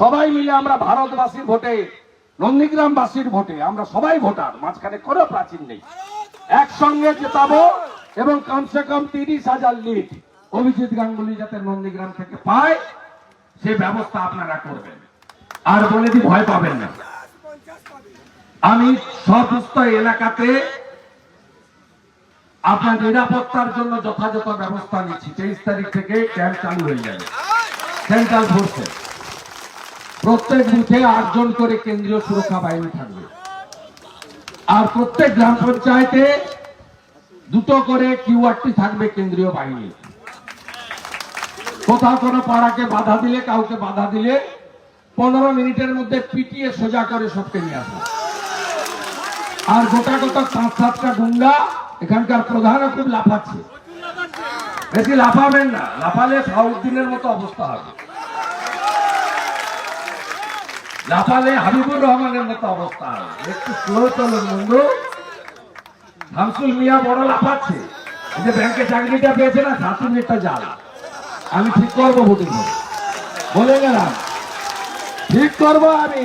সবাই মিলে আমরা ভারতবাসীর ভোটে, নন্দীগ্রামবাসীর ভোটে, আমরা সবাই ভোটার, মাঝখানে কোনো প্রাচীন নেই। একসঙ্গে জেতাবো এবং কমসে কম তিরিশ হাজার লিড অভিজিৎ গাঙ্গুলি যাতে নন্দীগ্রাম থেকে পায়, সে ব্যবস্থা আপনারা করবেন। আর বলে দি ভয় পাবেন না। আমি সমস্ত এলাকাতে আপনার নিরাপত্তার জন্য যথাযথ ব্যবস্থা নিচ্ছি। তেইশ তারিখ থেকে ক্যাম্প চালু হয়ে যাবে। সেন্ট্রাল ফোর্সে। প্রত্যেক বুথে আটজন করে কেন্দ্রীয় সুরক্ষা বাহিনী থাকবে। আর প্রত্যেক গ্রাম পঞ্চায়েতে দুটো করে কিউআরটি থাকবে কেন্দ্রীয় বাহিনী। কোথাও কোনো পাড়াকে বাধা দিলে, কাউকে বাধা দিলে পনেরো মিনিটের মধ্যে পিটিয়ে সোজা করে সবকে নিয়ে আসবে। আর গোটা গোটা পাঁচ সাতটা গুন্ডা এখানকার প্রধানও খুব লাফাচ্ছে। বেশি লাফাবেন না, লাফালে সাউদ্দিনের মতো অবস্থা হবে। লাফালে হাবিবুর রহমানের মতো অবস্থা। একটু স্লো চলুন বন্ধু। শামসুল মিয়া বড় লাফাচ্ছে। যে ব্যাংকে চাকরিটা পেয়েছে না, সাত মিনিটটা জাল আমি ঠিক করব বলে গেলাম। ঠিক করব আমি।